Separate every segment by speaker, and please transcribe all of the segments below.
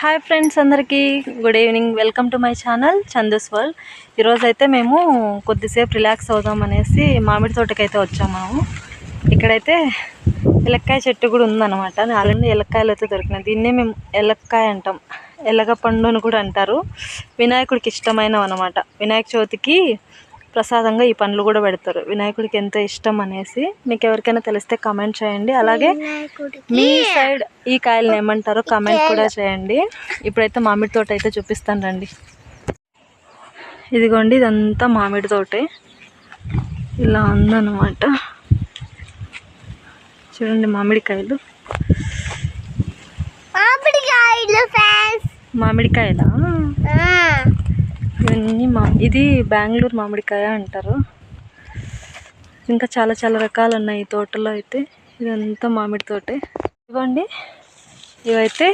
Speaker 1: Hi friends అందరికీ good evening welcome to my channel Chandu's world ఈరోజు అయితే మేము కొద్దిసేపు రిలాక్స్ అవుదాం అనేసి మామిడి తోటకైతే వచ్చాము మేము. ఇక్కడైతే ఎలక్కాయ చెట్టు కూడా ఉందన్నమాట. నాలుగు ఎలక్కాయలు అయితే దొరికినాయి. దీన్నే మేము ఎలక్కాయ అంటాం. ఎలగ పండు అని కూడా అంటారు. వినాయకుడికి ఇష్టమైనవి అనమాట వినాయక చవితికి ప్రసాదంగా ఈ పండ్లు కూడా పెడతారు. వినాయకుడికి ఎంత ఇష్టం అనేసి మీకు ఎవరికైనా తెలిస్తే కమెంట్ చేయండి. అలాగే మీ సైడ్ ఈ కాయలను ఏమంటారో కమెంట్ కూడా చేయండి. ఇప్పుడైతే మామిడి తోట అయితే చూపిస్తాను రండి. ఇదిగోండి ఇదంతా మామిడి తోటే. ఇలా ఉందన్నమాట. చూడండి మామిడికాయలు
Speaker 2: మామిడికాయలు
Speaker 1: మామిడికాయలా ఇవన్నీ మా ఇది బెంగళూరు మామిడికాయ అంటారు. ఇంకా చాలా చాలా రకాలు ఉన్నాయి ఈ తోటలో అయితే. ఇదంతా మామిడి తోటే. ఇవ్వండి. ఇవైతే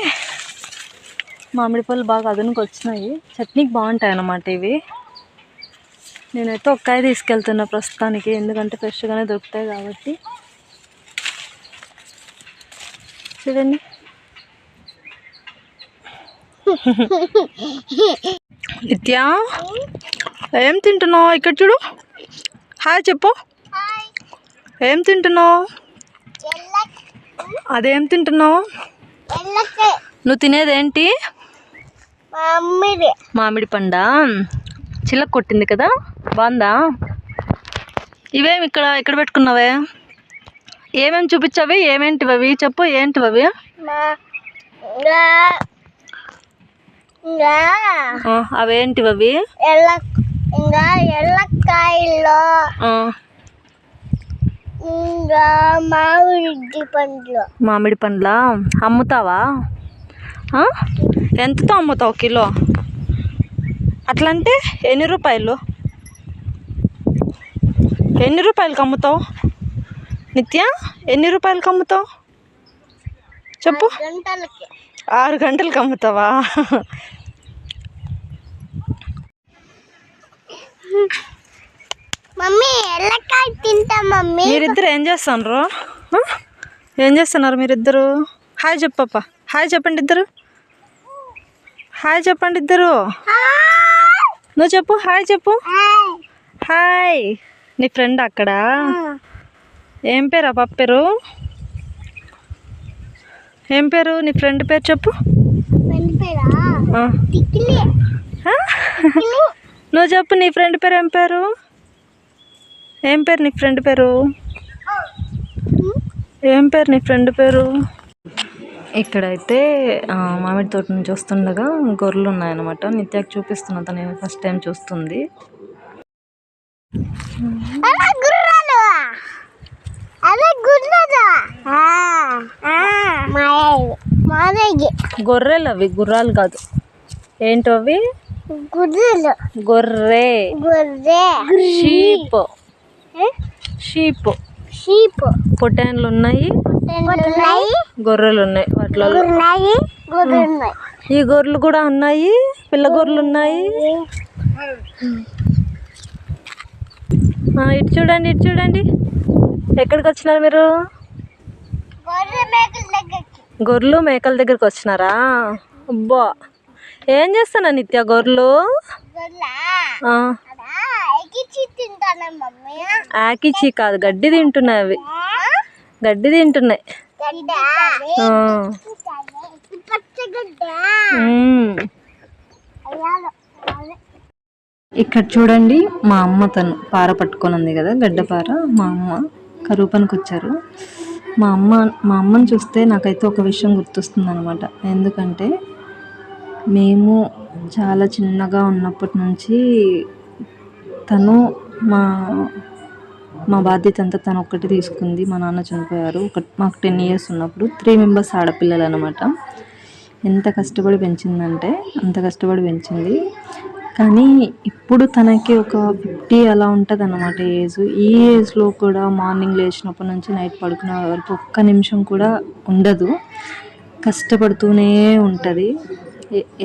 Speaker 1: మామిడి పళ్ళు బాగా అదనకు వచ్చినాయి. చట్నీకి బాగుంటాయి అన్నమాట ఇవి. నేనైతే ఒక్కాయ తీసుకెళ్తున్నా ప్రస్తుతానికి ఎందుకంటే ఫ్రెష్గానే దొరుకుతాయి కాబట్టి. చూడండి. నిత్య ఏం తింటున్నావు ఇక్కడ చూడు. హాయ్ చెప్పు. ఏం తింటున్నావు? అదేం తింటున్నావు? నువ్వు తినేది ఏంటి
Speaker 2: మమ్మీది
Speaker 1: మామిడి పండా? చిల్లక కొట్టింది కదా? బాగుందా? ఇవేం ఇక్కడ ఇక్కడ పెట్టుకున్నావే? ఏమేమి చూపించావి? ఏమేంటివి అవి చెప్పు ఏంటివి
Speaker 2: ఇంకా
Speaker 1: అవేంటివి అవి?
Speaker 2: ఎల్ల ఇంకా ఎల్లకాయలు.
Speaker 1: ఆ,
Speaker 2: ఇంకా మామిడి పండ్లు.
Speaker 1: మామిడి పండ్లా? అమ్ముతావా? ఎంతతో అమ్ముతావు కిలో? అట్లంటే ఎన్ని రూపాయలు? ఎన్ని రూపాయలకి అమ్ముతావు? నిత్య ఎన్ని రూపాయలకి అమ్ముతావు? చెప్పు. ఆరు గంటలకు అమ్ముతావా?
Speaker 2: మమ్మీ ఎల్లకాయ తింటా మమ్మీ.
Speaker 1: మీరిద్దరు ఏం చేస్తున్నారు? ఏం చేస్తున్నారు మీరిద్దరు? హాయ్ చెప్పప్ప హాయ్ చెప్పండి ఇద్దరు. హాయ్ చెప్పండి ఇద్దరు. నువ్వు చెప్పు హాయ్ చెప్పు. హాయ్. నీ ఫ్రెండ్ అక్కడ? ఏం పేరు ఆ పాప పేరు? ఏం పేరు? నీ ఫ్రెండ్ పేరు చెప్పు. ఆ. నువ్వు చెప్పు నీ ఫ్రెండ్ పేరు ఏం పేరు? ఏం పేరు నీ ఫ్రెండ్ పేరు? ఏం పేరు నీ ఫ్రెండ్ పేరు? ఇక్కడైతే మామిడి తోట నుంచి వస్తుండగా గొర్రెలు ఉన్నాయన్నమాట. నిత్యాకి చూపిస్తున్నా తను ఫస్ట్ టైం చూస్తుంది.
Speaker 2: అలా గుర్రాలు! అదే గుర్రాలు! మాదేగి
Speaker 1: గొర్రెలు అవి గుర్రాలు కాదు. ఏంటో అవి?
Speaker 2: గుర్రెలు.
Speaker 1: గొర్రె.
Speaker 2: గొర్రె.
Speaker 1: షీప్. షీప్.
Speaker 2: షీప్.
Speaker 1: పొటాన్లు ఉన్నాయి
Speaker 2: ఉన్నాయి
Speaker 1: గొర్రెలు ఉన్నాయి వాటిలో ఈ గొర్రెలు కూడా ఉన్నాయి? పిల్ల గొర్రెలు ఉన్నాయి? ఇటు చూడండి ఇటు చూడండి. ఎక్కడికి వచ్చినారు మీరు? గొర్రెలు మేకల దగ్గరికి వచ్చినారా? అబ్బా. ఏం చేస్తున్నా నిత్య గొర్రెలు? ఆకిచి కాదు గడ్డి తింటున్నాయి అవి. గడ్డి తింటున్నాయి. ఇక్కడ చూడండి మా అమ్మ తను పార పట్టుకొని ఉంది కదా గడ్డపార మా అమ్మ కరువు పనికి వచ్చారు. మా అమ్మ మా అమ్మని చూస్తే నాకైతే ఒక విషయం గుర్తొస్తుంది అనమాట ఎందుకంటే మేము చాలా చిన్నగా ఉన్నప్పటి నుంచి తను మా మా బాధ్యత అంతా తను ఒక్కటి తీసుకుంది. మా నాన్న చనిపోయారు. ఒక మాకు టెన్ ఇయర్స్ ఉన్నప్పుడు త్రీ మెంబర్స్ ఆడపిల్లలు అనమాట ఎంత కష్టపడి పెంచిందంటే అంత కష్టపడి పెంచింది. కానీ ఇప్పుడు తనకి ఒక ఫిఫ్టీ అలా ఉంటుంది అన్నమాట ఏజ్. ఈ ఏజ్లో కూడా మార్నింగ్ లేచినప్పటి నుంచి నైట్ పడుకునే వరకు ఒక్క నిమిషం కూడా ఉండదు. కష్టపడుతూనే ఉంటుంది.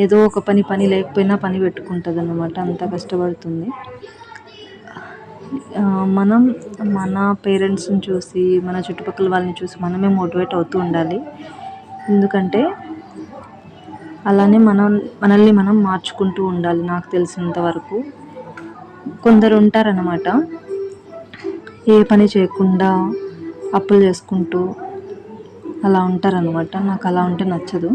Speaker 1: ఏదో ఒక పని పని లేకపోయినా పని పెట్టుకుంటుంది అన్నమాట అంత కష్టపడుతుంది. మనం మన పేరెంట్స్ని చూసి మన చుట్టుపక్కల వాళ్ళని చూసి మనమే మోటివేట్ అవుతూ ఉండాలి. ఎందుకంటే అలానే మనం మనల్ని మనం మార్చుకుంటూ ఉండాలి నాకు తెలిసినంత వరకు. కొందరు ఉంటారన్నమాట. ఏ పని చేయకుండా అప్పులు చేసుకుంటూ అలా ఉంటారనమాట నాకు అలా ఉంటే నచ్చదు.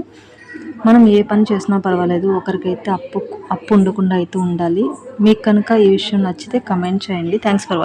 Speaker 1: మనం ఏ పని చేసినా పర్వాలేదు ఒకరికైతే అప్పు అప్పు ఉండకుండా అయితే ఉండాలి. మీకు కనుక ఈ విషయం నచ్చితే కమెంట్ చేయండి. Thanks for watching